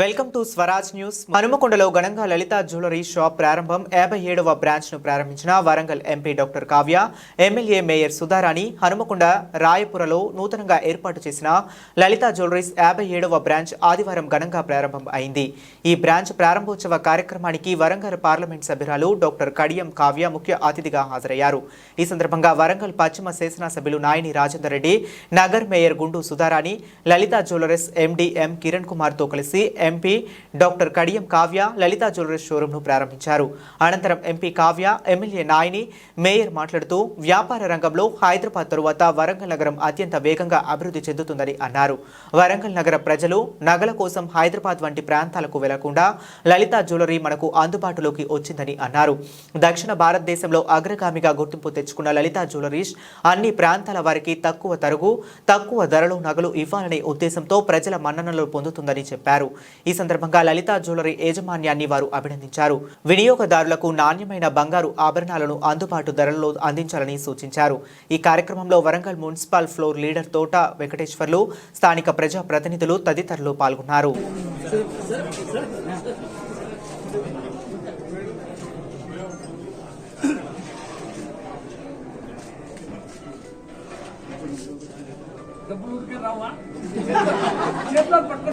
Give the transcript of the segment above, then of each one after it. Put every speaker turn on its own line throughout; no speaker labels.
Welcome to Swaraj news. హనుమకొండలో ఘనంగా Lalitha jewellery shop ప్రారంభం. యాభై ఏడవ బ్రాంచ్ను ప్రారంభించిన Warangal MP doctor Kavya MLA mayor Sudharani Hanumakonda రాయపురలో నూతనంగా ఏర్పాటు చేసిన లలిత జ్యువెలరీస్ యాభై ఏడవ బ్రాంచ్ ఆదివారం ఘనంగా ప్రారంభం అయింది. ఈ బ్రాంచ్ ప్రారంభోత్సవ కార్యక్రమానికి వరంగల్ పార్లమెంట్ సభ్యురాలు డాక్టర్ కడియం కావ్య ముఖ్య అతిథిగా హాజరయ్యారు. ఈ సందర్భంగా వరంగల్ పశ్చిమ శాసనసభ్యులు Nayini Rajender Reddy Nagar mayor Gundu Sudharani Lalitha jewelleries MD M Kiran కుమార్తో కలిసి MP doctor Kadiyam Kavya Lalitha jewellery షోరూంను ప్రారంభించారు. అనంతరం MP Kavya MLA Nayini mayor మాట్లాడుతూ వ్యాపార రంగంలో హైదరాబాద్ తరువాత వరంగల్ నగరం అత్యంత వేగంగా అభివృద్ధి చెందుతుందని అన్నారు. వరంగల్ నగర ప్రజలు నగల కోసం హైదరాబాద్ వంటి ప్రాంతాలకు వెళ్ళకుండా లలిత జ్యువెలరీ మనకు అందుబాటులోకి వచ్చిందని అన్నారు. దక్షిణ భారతదేశంలో అగ్రగామిగా గుర్తింపు తెచ్చుకున్న లలిత జ్యువెలరీస్ అన్ని ప్రాంతాల వారికి తక్కువ తరుగు తక్కువ ధరలో నగలు ఇవ్వాలనే ఉద్దేశంతో ప్రజల మన్ననలు పొందుతుందని చెప్పారు. ఈ సందర్భంగా లలిత జ్యువెలరీ యాజమాన్యాన్ని వారు అభినందించారు. వినియోగదారులకు నాణ్యమైన బంగారు ఆభరణాలను అందుబాటు ధరల్లో అందించాలని సూచించారు. ఈ కార్యక్రమంలో వరంగల్ మున్సిపల్ ఫ్లోర్ లీడర్ తోట వెంకటేశ్వర్లు స్థానిక ప్రజా ప్రతినిధులు తదితరులు పాల్గొన్నారు.
డబ్బులు ఊరికే రావా? చేతులు పట్టుకో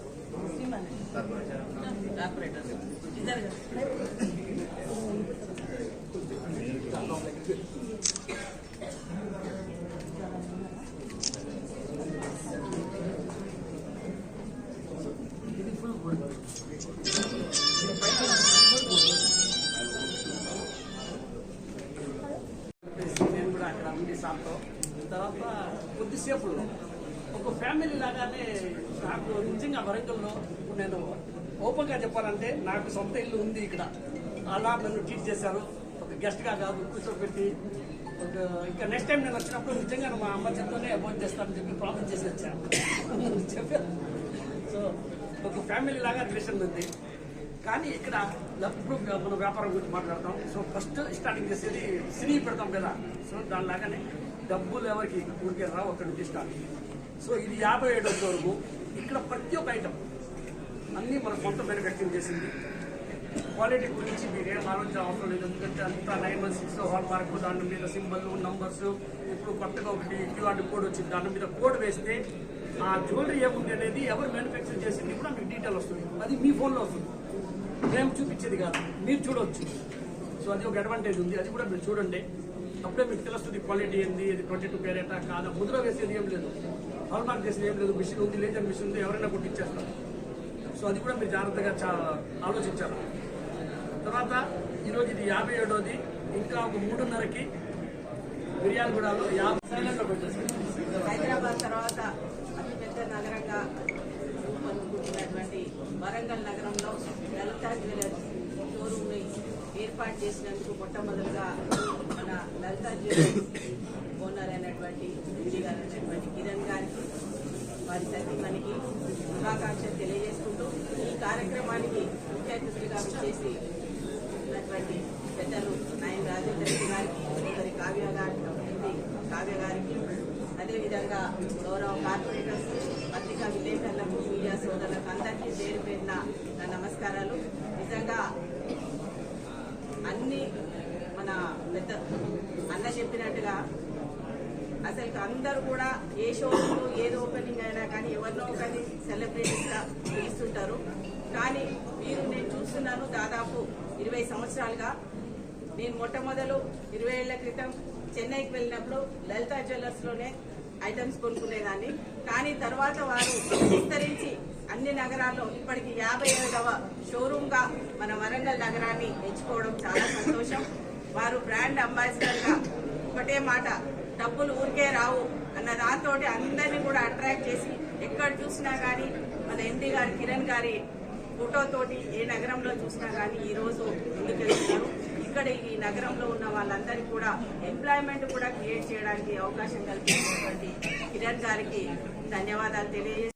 నేను కూడా అక్కడ ఉండి షాప్లో తర్వాత కొద్దిసేపులో ఒక ఫ్యామిలీ లాగానే నాకు నిజంగా వరంగల్లో నేను ఓపెన్గా చెప్పాలంటే నాకు సొంత ఇల్లు ఉంది ఇక్కడ. అలా నన్ను ట్రీట్ చేశారు. ఒక గెస్ట్గా కాదు కూర్చోబెట్టి ఒక ఇంకా నెక్స్ట్ టైం నేను వచ్చినప్పుడు నిజంగా మా అమ్మ చెప్తూనే అవాయిడ్ చేస్తానని చెప్పి ప్రాబ్లం చేసి వచ్చాను చెప్పాను సో ఒక ఫ్యామిలీ లాగా రిలేషన్ ఉంది. కానీ ఇక్కడ ఇప్పుడు మన వ్యాపారం గురించి మాట్లాడతాం. సో ఫస్ట్ స్టార్టింగ్ చేసేది సినీ పెడతాం కదా. సో దానిలాగానే డబ్బులు ఎవరికి? ఊరికే రావు అక్కడ ఇష్టాలు సో ఇది యాభై ఏడు వరకు. ఇక్కడ ప్రతి ఒక్క ఐటమ్ అన్నీ మన సొంత మ్యానుఫ్యాక్చరింగ్ చేసింది. క్వాలిటీ గురించి మీరేం ఆలోచన అవసరం లేదు ఎందుకంటే అంతా nine one six hallmark దాని మీద సింబల్ నంబర్స్ ఇప్పుడు కొత్తగా ఒకటి క్యూఆర్ కోడ్ వచ్చింది దాని మీద కోడ్ వేస్తే ఆ జ్యువెలరీ ఏముంది అనేది ఎవరు మ్యానుఫ్యాక్చర్ చేసింది కూడా మీకు డీటెయిల్ వస్తుంది. అది మీ ఫోన్లో వస్తుంది. మేము చూపించేది కాదు మీరు చూడవచ్చు సో అది ఒక అడ్వాంటేజ్ ఉంది అది కూడా మీరు చూడండి. అప్పుడే మీకు తెలుస్తుంది క్వాలిటీ ఏంది ఇది ట్వంటీ టూ క్యారెటా కాదా? ముద్ర వేసేది ఏం లేదు. హాల్ మార్క్ చేసేది ఏం లేదు. మిషన్ ఉంది లేజర్ మిషన్ ఉంది ఎవరైనా కొట్టిచ్చేస్తారు. సో అది కూడా మీరు జాగ్రత్తగా ఆలోచించాలి. తర్వాత ఈరోజు ఇది యాభై ఏడోది. ఇంకా ఒక మూడున్నరకి మిర్యాలగూడలో యాభై సైలెంట్లో పెట్టేసి
హైదరాబాద్ తర్వాత అతిపెద్ద నగరంగా రూపొందుకుంటున్నటువంటి వరంగల్ నగరంలో లలిత జ్యువెలర్స్ షోరూమ్ని ఏర్పాటు చేసినందుకు మొట్టమొదటిగా మన లలిత జ్యువెలర్స్ ఓనర్ అయినటువంటి ఎండి గారు అయినటువంటి కిరణ్ గారికి వారి సతీమణికి శుభాకాంక్షలు తెలియజేసుకుంటూ ఈ కార్యక్రమానికి ముఖ్య అతిథులుగా చేసి ఉన్నటువంటి పెద్దలు నాయన రాజేంద్ర రెడ్డి గారికి ఒకరి కావ్య గారి కావ్య గారికి అదేవిధంగా గౌరవ కార్పొరేటర్స్ పత్రికా విలేకరులకు మీడియా సోదరులకు అందరికీ పేరు పేరిన నా నమస్కారాలు. నిజంగా అన్ని మన పెద్ద అన్న చెప్పినట్టుగా అసలు అందరూ కూడా ఏ షోలో ఏదో ఓపెనింగ్ అయినా కానీ ఎవరినో ఒకరిని సెలబ్రిటీస్గా పిలుస్తుంటారు కానీ మీరు నేను చూస్తున్నాను దాదాపు ఇరవై సంవత్సరాలుగా. నేను మొట్టమొదలు ఇరవై ఏళ్ళ క్రితం చెన్నైకి వెళ్ళినప్పుడు లలితా జ్యువెలర్స్లోనే ఐటమ్స్ కొనుక్కునేదాన్ని. కానీ తర్వాత వారు విస్తరించి అన్ని నగరాల్లో ఇప్పటికి యాభై ఐదవ షోరూమ్గా మన వరంగల్ నగరాన్ని ఎంచుకోవడం చాలా సంతోషం. వారు బ్రాండ్ అంబాసిడర్గా ఒకటే మాట డబ్బులు ఊరికే రావు అన్న దాంతో అందరినీ కూడా అట్రాక్ట్ చేసి ఎక్కడ చూసినా కానీ మన ఎండి గారి కిరణ్ గారి ఫోటోతోటి ఏ నగరంలో చూసినా కానీ ఈ రోజు ముందుకెళ్తున్నారు. ఇక్కడ ఈ నగరంలో ఉన్న వాళ్ళందరికీ కూడా ఎంప్లాయ్మెంట్ కూడా క్రియేట్ చేయడానికి అవకాశం కల్పించినటువంటి కిరణ్ గారికి ధన్యవాదాలు తెలియజేసి